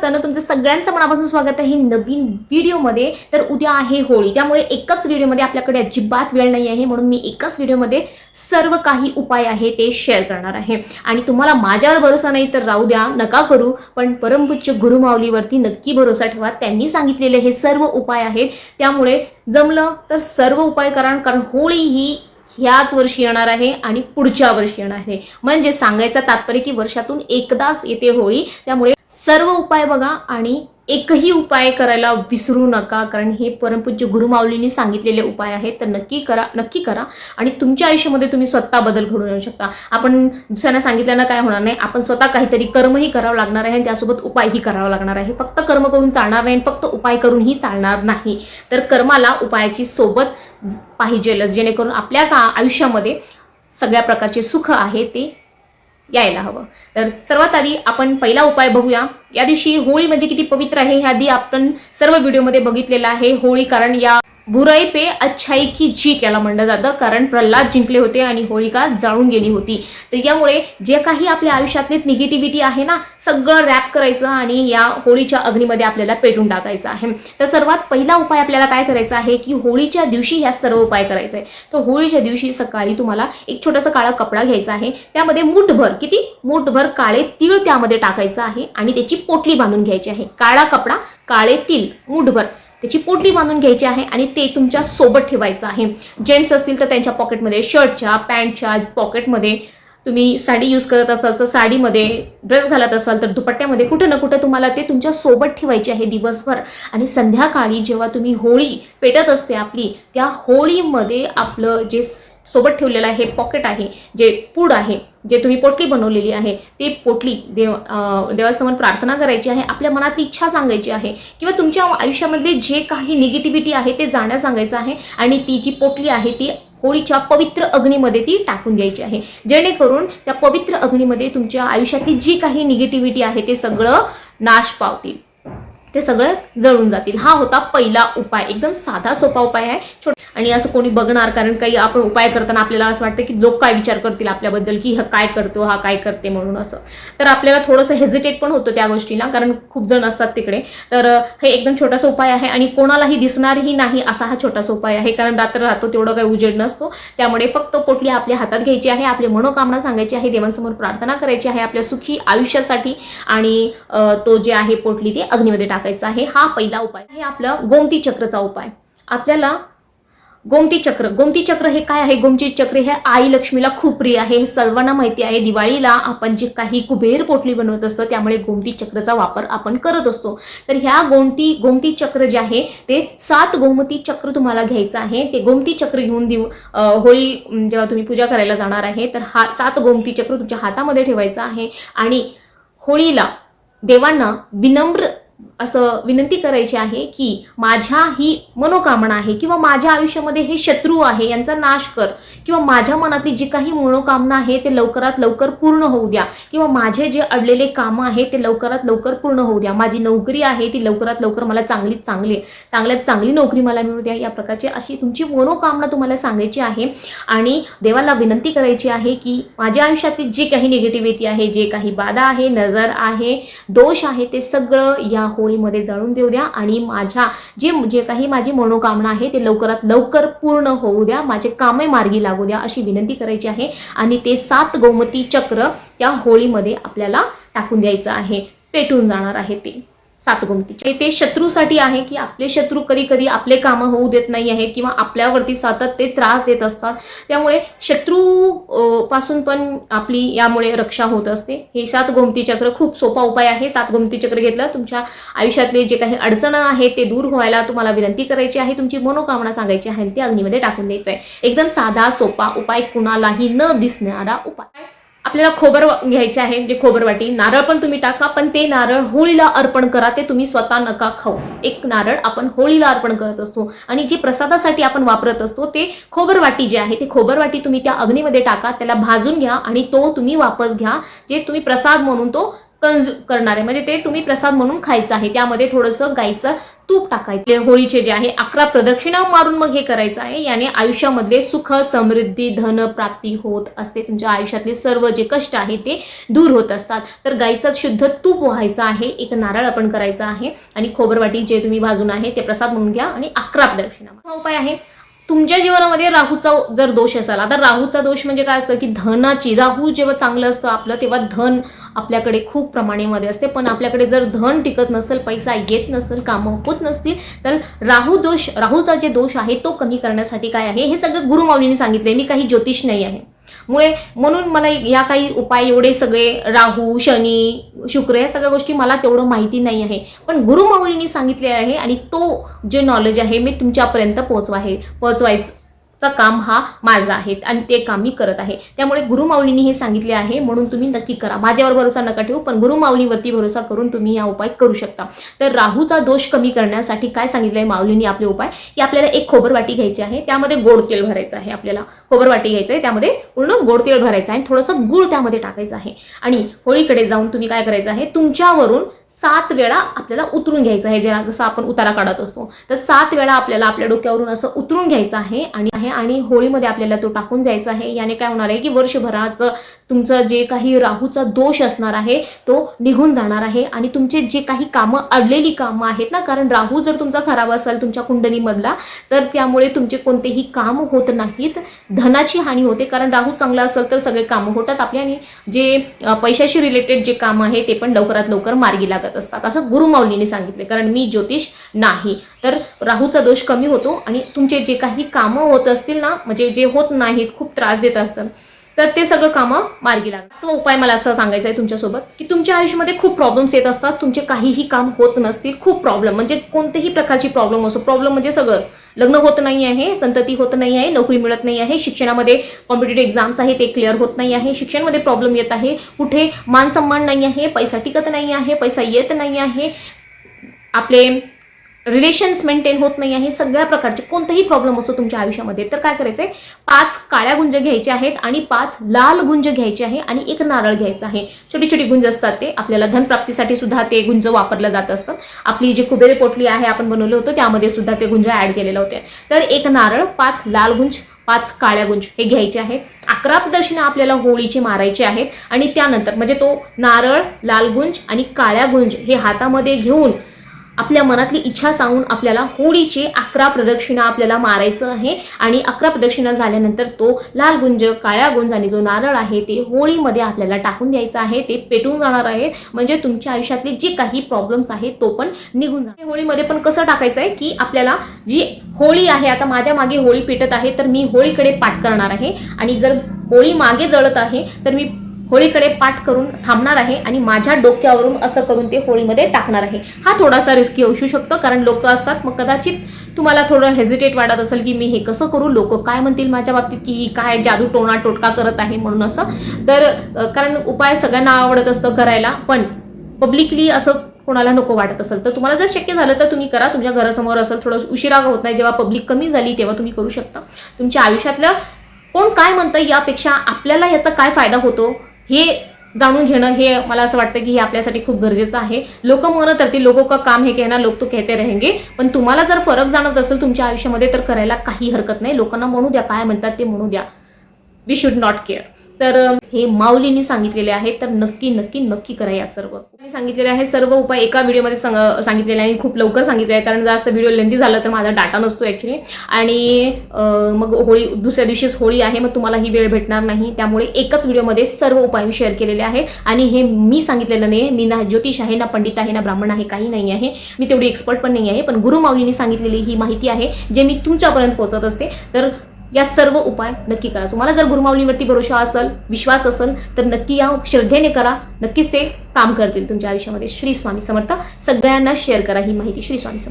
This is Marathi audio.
करताना तुमचं सगळ्यांचं मनापासून स्वागत आहे नवीन व्हिडिओमध्ये. तर उद्या आहे होळी. त्यामुळे एकाच व्हिडिओमध्ये आपल्याकडे अजिबात वेळ नाही आहे. म्हणून मी एकाच व्हिडिओमध्ये सर्व काही उपाय आहे ते शेअर करणार आहे. आणि तुम्हाला माझ्यावर भरोसा नाही तर राहू द्या नका करू. पण परमपूज्य गुरुमाऊलीवरती नक्की भरोसा ठेवा. त्यांनी सांगितलेले हे सर्व उपाय आहेत. त्यामुळे जमलं तर सर्व उपाय करा कारण होळी ही ह्याच वर्षी येणार आहे आणि पुढच्या वर्षी येणार आहे. म्हणजे सांगायचं तात्पर्य की वर्षातून एकदाच येते होळी. त्यामुळे सर्व उपाय बघा आणि एकही उपाय करायला विसरू नका कारण हे परमपूज्य गुरुमाऊलींनी सांगितलेले उपाय आहेत. तर नक्की करा नक्की करा आणि तुमच्या आयुष्यामध्ये तुम्ही स्वतः बदल घडून येऊ शकता. आपण दुसऱ्यांना सांगितल्यानं काय होणार नाही. आपण स्वतः काहीतरी कर्मही करावं लागणार आहे आणि त्यासोबत उपायही करावा लागणार आहे. फक्त कर्म करून चालणार नाही आणि फक्त उपाय करूनही चालणार नाही. तर कर्माला उपायाची सोबत पाहिजेलच. जेणेकरून आपल्या का आयुष्यामध्ये सगळ्या प्रकारचे सुख आहे ते यायला हवं. तर सर्वात आधी आपण पहिला उपाय बघूया. या दिवशी होळी म्हणजे किती पवित्र आहे हे आधी आपण सर्व व्हिडिओमध्ये बघितलेलं आहे. होळी कारण या बुराई पे अच्छाई की जीत याला म्हणलं जातं. कारण प्रल्हाद जिंकले होते आणि होळिका जाळून गेली होती. तर यामुळे जे काही आपल्या आयुष्यातले निगेटिव्हिटी आहे ना सगळं रॅप करायचं आणि या होळीच्या अग्नीमध्ये आपल्याला पेटून टाकायचं आहे. तर सर्वात पहिला उपाय आपल्याला काय करायचा आहे की होळीच्या दिवशी ह्या सर्व उपाय करायचा आहे तर होळीच्या दिवशी सकाळी तुम्हाला एक छोटासा काळा कपडा घ्यायचा आहे. त्यामध्ये मूठभर किती? मूठभर काळे तीळ त्यामध्ये टाकायचं आहे आणि त्याची पोटली बांधून घ्यायची आहे. काळा कपडा काळे तीळ मूठभर. त्याची पोटली बांधून घ्यायची आहे आणि ते तुमच्यासोबत ठेवायचं आहे. जेंट्स असतील तर त्यांच्या पॉकेटमध्ये शर्टच्या पॅन्टच्या पॉकेटमध्ये तुम्ही साडी यूज करत असाल तर साडीमध्ये ड्रेस घालत असाल तर दुपट्ट्यामध्ये कुठं ना कुठं तुम्हाला ते तुमच्यासोबत ठेवायचे आहे दिवसभर. आणि संध्याकाळी जेव्हा तुम्ही होळी पेटत असते आपली त्या होळीमध्ये आपलं जे सोबत ठेवलेलं आहे पॉकेट आहे जे पूड आहे जे तुम्ही पोटली बनवलेली आहे ती पोटली देव देवासमोर प्रार्थना करायची आहे आपल्या मनातली इच्छा सांगायची आहे किंवा तुमच्या आयुष्यामधले जे काही निगेटिव्हिटी आहे ते जाण्यास सांगायचं आहे आणि ती जी पोटली आहे ती होळीच्या पवित्र अग्नीमध्ये ती टाकून द्यायची आहे. जेणेकरून त्या पवित्र अग्नीमध्ये तुमच्या आयुष्यातली जी काही निगेटिव्हिटी आहे ते सगळं नाश पावतील. ते सगळं जळून जातील. हा होता पहिला उपाय. एकदम साधा सोपा उपाय आहे. छोट आणि असं कोणी बघणार कारण काही आपण उपाय करताना आपल्याला असं वाटतं की लोक काय विचार करतील आपल्याबद्दल की हा काय करतो हा काय करते म्हणून असं. तर आपल्याला थोडंसं हेजिटेट पण होतं त्या गोष्टीला कारण खूप जण असतात तिकडे. तर हे एकदम छोटासा उपाय आहे आणि कोणालाही दिसणारही नाही असा हा छोटासा उपाय आहे. कारण रात्र राहतो तेवढं काही उजेड नसतो. त्यामुळे फक्त पोटली आपल्या हातात घ्यायची आहे आपली मनोकामना सांगायची आहे देवांसमोर प्रार्थना करायची आहे आपल्या सुखी आयुष्यासाठी. आणि तो जे आहे पोटली ते अग्नीमध्ये टाकायचा आहे. हा पहिला उपाय आहे आपलं गोमती चक्रचा उपाय. आपल्याला गोमती चक्र गोमती चक्र हे काय आहे? गोमती चक्र हे आई लक्ष्मीला खूप प्रिय आहे. हे सर्वांना माहिती आहे. दिवाळीला आपण जे काही कुबेर पोटली बनवत असतो त्यामुळे गोमती चक्रचा वापर आपण करत असतो. तर ह्या गोमती गोमती चक्र जे आहे ते सात गोमती चक्र तुम्हाला घ्यायचं आहे. ते गोमती चक्र घेऊन देऊ होळी जेव्हा तुम्ही पूजा करायला जाणार आहे तर हा सात गोमती चक्र तुमच्या हातामध्ये ठेवायचं आहे. आणि होळीला देवांना विनम्र असं विनंती करायची आहे की माझ्या ही मनोकामना आहे किंवा माझ्या आयुष्यामध्ये हे शत्रू आहे यांचा नाश कर किंवा माझ्या मनातली जी काही मनोकामना आहे ते लवकरात लवकर पूर्ण होऊ द्या किंवा माझे जे अडलेले कामं आहे ते लवकरात लवकर पूर्ण होऊ द्या. माझी नोकरी आहे ती लवकरात लवकर मला चांगली चांगली चांगल्यात चांगली नोकरी मला मिळू द्या. या प्रकारची अशी तुमची मनोकामना तुम्हाला सांगायची आहे आणि देवाला विनंती करायची आहे की माझ्या आयुष्यातली जी काही निगेटिव्हिटी आहे जे काही बाधा आहे नजर आहे दोष आहे ते सगळं या होळीमध्ये जाळून देऊ द्या आणि माझ्या जे जे काही माझी मनोकामना आहे ते लवकरात लवकर पूर्ण होऊ द्या. माझे कामे मार्गी लागू द्या अशी विनंती करायची आहे. आणि ते सात गोमती चक्र त्या होळीमध्ये आपल्याला टाकून द्यायचं आहे. पेटून जाणार आहे ते. सात ते शत्रूसाठी आहे की आपले शत्रू कधी कधी आपले कामं होऊ देत नाही आहे किंवा आपल्यावरती सतत ते त्रास देत असतात. त्यामुळे शत्रू पासून पण आपली यामुळे रक्षा होत असते. हे सात गोमती चक्र खूप सोपा उपाय आहे. सात गोमती चक्र घेतलं तुमच्या आयुष्यातले जे काही अडचण आहे ते दूर व्हायला तुम्हाला विनंती करायची आहे. तुमची मनोकामना सांगायची आहे आणि ते अग्नीमध्ये टाकून द्यायचं आहे. एकदम साधा सोपा उपाय कुणालाही न दिसणारा उपाय. आपल्याला खोबर घ्यायचे आहे जे खोबर वाटी. नारळ पण तुम्ही टाका पण ते नारळ होळीला अर्पण करा ते तुम्ही स्वतः नका खाऊ. एक नारळ आपण होळीला अर्पण करत असतो. आणि जे प्रसादासाठी आपण वापरत असतो ते खोबर वाटी जे आहे ते खोबर वाटी तुम्ही त्या अग्नीमध्ये टाका त्याला भाजून घ्या आणि तो तुम्ही वापस घ्या जे तुम्ही प्रसाद म्हणून तो कंज करणार आहे. म्हणजे ते तुम्ही प्रसाद म्हणून खायचं आहे. त्यामध्ये थोडंसं गाईचं तूप टाकायचे होळीचे जे आहे अकरा प्रदक्षिणा मारून मग हे करायचं आहे. याने आयुष्यामधले सुख समृद्धी धन प्राप्ती होत असते. तुमच्या आयुष्यातले सर्व जे कष्ट आहे ते दूर होत असतात. तर गाईचं शुद्ध तूप व्हायचं आहे. एक नारळ आपण करायचा आहे. आणि खोबरवाटी जे तुम्ही भाजून आहे ते प्रसाद म्हणून घ्या. आणि अकरा प्रदक्षिणा हा उपाय आहे. तुमच्या जीवनामध्ये राहूचा जर दोष असाल आता राहूचा दोष म्हणजे काय असतं की धनाची राहू जेव्हा चांगलं असतं आपलं तेव्हा धन आपल्याकडे खूप प्रमाणामध्ये असते. पण आपल्याकडे जर धन टिकत नसेल पैसा येत नसेल कामं होत नसतील तर राहू दोष राहूचा जे दोष आहे तो कमी करण्यासाठी काय आहे? हे सगळं गुरुमाऊलीने सांगितले मी काही ज्योतिष नाही आहे. मुळे म्हणून मला या काही उपाय एवढे सगळे राहू शनी शुक्र या सगळ्या गोष्टी मला तेवढं माहिती नाही आहे. पण गुरुमाऊलींनी सांगितले आहे आणि तो जे नॉलेज आहे मी तुमच्यापर्यंत पोहोचवा आहे. पोहोचवायचं चा काम हा माझा आहे आणि ते काम मी करत आहे. त्यामुळे गुरुमाऊलींनी हे सांगितले आहे म्हणून तुम्ही नक्की करा. माझ्यावर भरोसा नका ठेवू पण गुरुमाऊलीवरती भरोसा करून तुम्ही हा उपाय करू शकता. तर राहूचा दोष कमी करण्यासाठी काय सांगितलंय माऊलींनी आपले उपाय? की आपल्याला एक खोबरवाटी घ्यायची आहे त्यामध्ये गोड तेल भरायचं आहे आपल्याला. खोबरवाटी घ्यायचं आहे त्यामध्ये पूर्ण गोड तेल भरायचं आहे थोडंसं गुळ त्यामध्ये टाकायचं आहे. आणि होळीकडे जाऊन तुम्ही काय करायचं आहे तुमच्यावरून सात वेळा आपल्याला उतरून घ्यायचं आहे. ज्या जसं आपण उतारा काढत असतो. तर सात वेळा आपल्याला आपल्या डोक्यावरून असं उतरून घ्यायचं आहे आणि आहे आणि होळीमध्ये आपल्याला तो टाकून जायचा आहे. याने काय होणार आहे की वर्षभराचं तुमचं जे काही राहूचा दोष असणार आहे तो निघून जाणार आहे. आणि तुमचे जे काही कामं अडलेली कामं आहेत ना कारण राहू जर तुमचा खराब असेल तुमच्या कुंडलीमधला तर त्यामुळे तुमचे कोणतेही काम होत नाहीत. धनाची हानी होते कारण राहू चांगला असेल तर सगळे कामं होतात आपल्याने आणि जे पैशाशी रिलेटेड जे काम आहे ते पण लवकरात लवकर मार्गी लागत असतात. असं गुरुमाऊलीने सांगितले कारण मी ज्योतिष नाही. तर राहूचा दोष कमी होतो आणि तुमचे जे काही कामं होत असतात असतील ना म्हणजे जे होत नाहीत खूप त्रास देत असतात तर ते सगळं कामं मार्गी लागतात. उपाय मला असं सांगायचं आहे तुमच्यासोबत की तुमच्या आयुष्यामध्ये खूप प्रॉब्लेम्स येत असतात तुमचे काहीही काम होत नसतील खूप प्रॉब्लेम म्हणजे कोणतेही प्रकारची प्रॉब्लेम असो प्रॉब्लेम म्हणजे सगळं. लग्न होत नाही आहे संतती होत नाही आहे नोकरी मिळत नाही आहे शिक्षणामध्ये कॉम्पिटेटिव्ह एक्झाम्स आहे ते क्लिअर होत नाही आहे शिक्षणामध्ये प्रॉब्लेम येत आहे. कुठे मान सन्मान नाही आहे पैसा टिकत नाही आहे पैसा येत नाही आहे. आपले रिलेशन्स मेंटेन होत नाही आहे सगळ्या प्रकारचे कोणतेही प्रॉब्लेम असतो तुमच्या आयुष्यामध्ये तर काय करायचंय? पाच काळ्या गुंज घ्यायचे आहेत आणि पाच लाल गुंज घ्यायचे आहे आणि एक नारळ घ्यायचं आहे. छोटी छोटी गुंज असतात ते. आपल्याला धनप्राप्तीसाठी सुद्धा ते गुंज वापरलं जात असतं. आपली जी कुबेरे पोटली आहे आपण बनवलं होतं त्यामध्ये सुद्धा ते गुंज ऍड केलेलं होते. तर एक नारळ पाच लाल गुंज पाच काळ्या गुंज हे घ्यायचे आहेत. अकरा प्रदक्षिणा आपल्याला होळीचे मारायचे आहेत आणि त्यानंतर म्हणजे तो नारळ लाल गुंज आणि काळ्या गुंज हे हातामध्ये घेऊन आपल्या मनातली इच्छा सांगून आपल्याला होळीचे अकरा प्रदक्षिणा आपल्याला मारायचं आहे. आणि अकरा प्रदक्षिणा झाल्यानंतर तो लाल गुंज काळ्या गुंज आणि जो नारळ आहे ते होळीमध्ये आपल्याला टाकून द्यायचं आहे. ते पेटून जाणार आहे. म्हणजे तुमच्या आयुष्यातले जे काही प्रॉब्लेम्स आहेत तो पण निघून जाणार. होळीमध्ये पण कसं टाकायचं आहे की आपल्याला जी होळी आहे आता माझ्या मागे होळी पेटत आहे तर मी होळीकडे पाठ करणार आहे. आणि जर होळी मागे जळत आहे तर मी होळीकडे पाठ करून थांबणार आहे आणि माझ्या डोक्यावरून असं करून ते होळीमध्ये टाकणार आहे. हा थोडासा रिस्की असू शकतो कारण लोक असतात. मग कदाचित तुम्हाला थोडं हेजिटेट वाटत असेल की मी हे कसं करू? लोक काय म्हणतील माझ्या बाबतीत की ही काय जादू टोणा टोटका करत आहे म्हणून असं? तर कारण उपाय सगळ्यांना आवडत असतं करायला पण पब्लिकली असं कोणाला नको वाटत असेल. तर तुम्हाला जर शक्य झालं तर तुम्ही करा. तुमच्या घरासमोर असेल थोडं उशिरा होत नाही. जेव्हा पब्लिक कमी झाली तेव्हा तुम्ही करू शकता. तुमच्या आयुष्यातलं कोण काय म्हणतं यापेक्षा आपल्याला याचा काय फायदा होतो? हे जाणून घेणं हे मला असं वाटतं की हे आपल्यासाठी खूप गरजेचं आहे. लोक म्हणत राहतील लोगों का काम हे कहना लोक तो कहते रहेंगे. पण तुम्हाला जर फरक जाणवत असेल तुमच्या आयुष्यामध्ये तर करायला काही हरकत नाही. लोकांना म्हणू द्या काय म्हणतात ते म्हणू द्या. वी शुड नॉट केअर तर हे माऊलींनी सांगितलेले आहे तर नक्की नक्की नक्की करा या सर्व. मी सांगितलेले आहे सर्व उपाय एका व्हिडिओमध्ये सांग सांगितलेले आहे आणि खूप लवकर सांगितले आहे कारण जास्त व्हिडिओ लेंदी झालं तर माझा डाटा नसतो ॲक्च्युली आणि मग होळी दुसऱ्या दिवशीच होळी आहे मग तुम्हाला ही वेळ भेटणार नाही. त्यामुळे एकाच व्हिडिओमध्ये सर्व उपाय मी शेअर केलेले आहेत. आणि हे मी सांगितलेलं नाही. मी ना ज्योतिष आहे ना पंडित आहे ना ब्राह्मण आहे काही नाही आहे. मी तेवढी एक्सपर्ट पण नाही आहे पण गुरु माऊलींनी सांगितलेली ही माहिती आहे जे मी तुमच्यापर्यंत पोहोचत असते. तर या सर्व उपाय नक्की करा. तुम्हाला जर गुरुमाऊलीवरती भरोसा असेल विश्वास असेल तर नक्की या श्रद्धेने करा. नक्कीच ते काम करतील तुमच्या आयुष्यामध्ये. श्री स्वामी समर्थ सगळ्यांना शेअर करा ही माहिती. श्री स्वामी समर्थ.